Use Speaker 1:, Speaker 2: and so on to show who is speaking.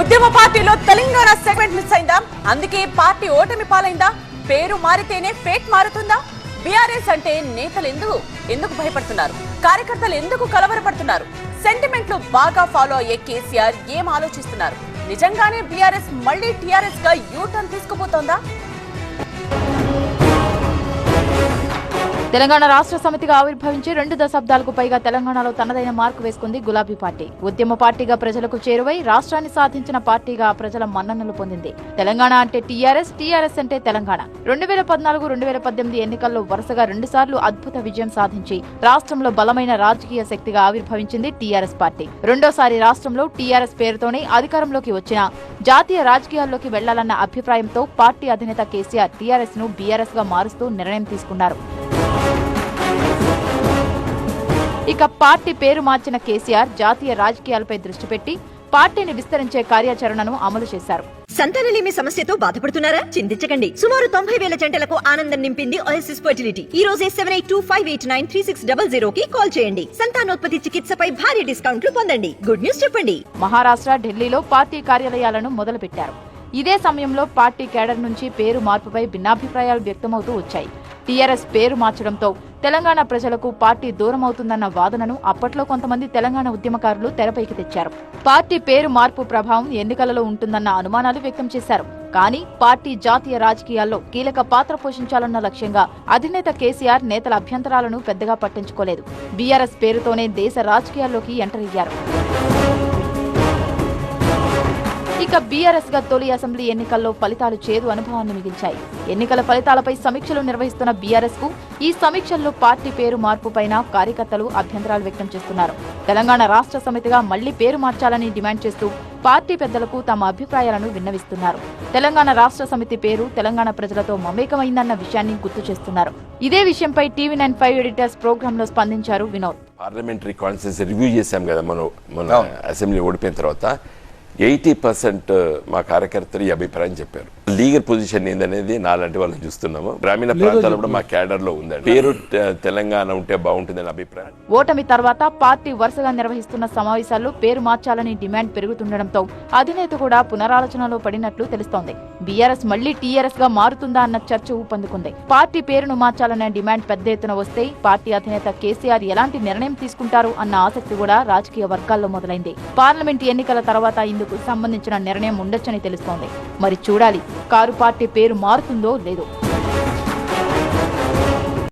Speaker 1: ఉద్యమ పార్టీలో Telangana segment miss అయిందా? అందుకే పార్టీ ఓటమి పాలైందా? పేరు మారితేనే ఫేట్ మారుతుందా? బీఆర్ఎస్ అంటే నేతలు ఎందుకు? ఎందుకు భయపడుతున్నారు? కార్యకర్తలు ఎందుకు కలవరపడుతున్నారు? సెంటిమెంట్లు బాగా ఫాలో అయ్యే కేసీఆర్ ఏం ఆలోచిస్తున్నారు? నిజంగానే బీఆర్ఎస్ మళ్ళీ టీఆర్ఎస్గా యూ టర్న్ తీసుకుపోతోందా?
Speaker 2: తెలంగాణ రాష్ట్ర సమితిగా ఆవిర్భవించి రెండు దశాబ్దాలకు పైగా తెలంగాణలో తనదైన మార్కు వేసుకుంది గులాబీ పార్టీ. ఉద్యమ పార్టీగా ప్రజలకు చేరువై రాష్ట్రాన్ని సాధించిన పార్టీగా ప్రజల మన్ననలు పొందింది. తెలంగాణ అంటే టీఆర్ఎస్ టీఆర్ఎస్ అంటే తెలంగాణ. రెండు వేల పద్నాలుగు రెండు వేల పద్దెనిమిది ఎన్నికల్లో వరుసగా రెండుసార్లు అద్భుత విజయం సాధించి రాష్ట్రంలో బలమైన రాజకీయ శక్తిగా ఆవిర్భవించింది టీఆర్ఎస్ పార్టీ. రెండోసారి రాష్ట్రంలో టీఆర్ఎస్ పేరుతోనే అధికారంలోకి వచ్చిన జాతీయ రాజకీయాల్లోకి వెళ్ళాలన్న అభిప్రాయంతో పార్టీ అధినేత కేసీఆర్ టీఆర్ఎస్ను బీఆర్ఎస్గా మారుస్తూ నిర్ణయం తీసుకున్నారు. ఇక పార్టీ పేరు మార్చిన కేసీఆర్ జాతీయ రాజకీయాలపై దృష్టి పెట్టి పార్టీని విస్తరించే కార్యాచరణను అమలు చేశారు.
Speaker 3: సంతానలేమి సమస్యతో బాధపడుతున్నారా? చింతించకండి. సుమారు తొంభై వేల జంటలకు ఆనందం నింపింది ఓఎస్ఎస్ ఫర్టిలిటీ. ఈ రోజే seven eight two five eight nine three six double zero కి కాల్ చేయండి. సంతానోత్పత్తి చికిత్సపై భారీ డిస్కౌంట్లు పొందండి. గుడ్ న్యూస్ చెప్పండి.
Speaker 2: మహారాష్ట్ర ఢిల్లీలో పార్టీ కార్యాలయాలను మొదలుపెట్టారు. ఇదే సమయంలో పార్టీ కేడర్ నుంచి పేరు మార్పుపై భిన్నాభిప్రాయాలు వ్యక్తమవుతూ వచ్చాయి. టీఆర్ఎస్ పేరు మార్చడంతో తెలంగాణ ప్రజలకు పార్టీ దూరం అవుతుందన్న వాదనను అప్పట్లో కొంతమంది తెలంగాణ ఉద్యమకారులు తెరపైకి తెచ్చారు. పార్టీ పేరు మార్పు ప్రభావం ఎన్నికలలో ఉంటుందన్న అనుమానాలు వ్యక్తం చేశారు. కానీ పార్టీ జాతీయ రాజకీయాల్లో కీలక పాత్ర పోషించాలన్న లక్ష్యంగా అధినేత కేసీఆర్ నేతల అభ్యంతరాలను పెద్దగా పట్టించుకోలేదు. బీఆర్ఎస్ పేరుతోనే దేశ రాజకీయాల్లోకి ఎంటర్ అయ్యారు. ఇక బీఆర్ఎస్గా తొలి అసెంబ్లీ ఎన్నికల్లో ఫలితాలు చేదు అనుభవాన్ని మిగిల్చాయి. ఎన్నికల ఫలితాలపై సమీక్షలు నిర్వహిస్తున్న బీఆర్ఎస్కు ఈ సమీక్షల్లో పార్టీ పేరు మార్పుపైన కార్యకర్తలు అభ్యంతరాలు వ్యక్తం చేస్తున్నారు. తెలంగాణ రాష్ట్ర సమితిగా మళ్ళీ పేరు మార్చాలని డిమాండ్ చేస్తూ పార్టీ పెద్దలకు తమ అభిప్రాయాలను విన్నవిస్తున్నారు. తెలంగాణ రాష్ట్ర సమితి పేరు తెలంగాణ ప్రజలతో మమేకమైందన్న విషయాన్ని గుర్తు చేస్తున్నారు. ఇదే విషయంపై టీవీ నైన్ ఫైవ్ ఎడిటర్స్ ప్రోగ్రామ్లో స్పందించారు వినోద్.
Speaker 4: పార్లమెంటరీ కాన్స్టిట్యూన్సీ రివ్యూ చేశాం కదా మనం మన అసెంబ్లీ ఓడిపోయిన తర్వాత. ఎయిటీ పర్సెంట్ మా కార్యకర్తలు ఈ అభిప్రాయం చెప్పారు. లీగల్ పొజిషన్ ఏందనేది నాలాంటి వాళ్ళని చూస్తున్నాము. గ్రామీణ ప్రాంతాల్లో కూడా మా క్యాడర్లో ఉందండి. పేరు తెలంగాణ ఉంటే బాగుంటుందని అభిప్రాయం.
Speaker 2: ఓటమి తర్వాత పార్టీ వరుసగా నిర్వహిస్తున్న సమావేశాల్లో పేరు మార్చాలని డిమాండ్ పెరుగుతుండటంతో అధినేత కూడా పునరాలోచనలో పడినట్లు తెలుస్తోంది. బీఆర్ఎస్ మళ్ళీ టీఆర్ఎస్గా మారుతుందా అన్న చర్చ ఊపందుకుంది. పార్టీ పేరును మార్చాలనే డిమాండ్ పెద్ద ఎత్తున వస్తే పార్టీ అధినేత కేసీఆర్ ఎలాంటి నిర్ణయం తీసుకుంటారు అన్న ఆసక్తి కూడా రాజకీయ వర్గాల్లో మొదలైంది. పార్లమెంట్ ఎన్నికల తర్వాత ఇందుకు సంబంధించిన నిర్ణయం ఉండొచ్చని తెలుస్తోంది. మరి చూడాలి. కారు పార్టీ పేరు మారుతుందో లేదో.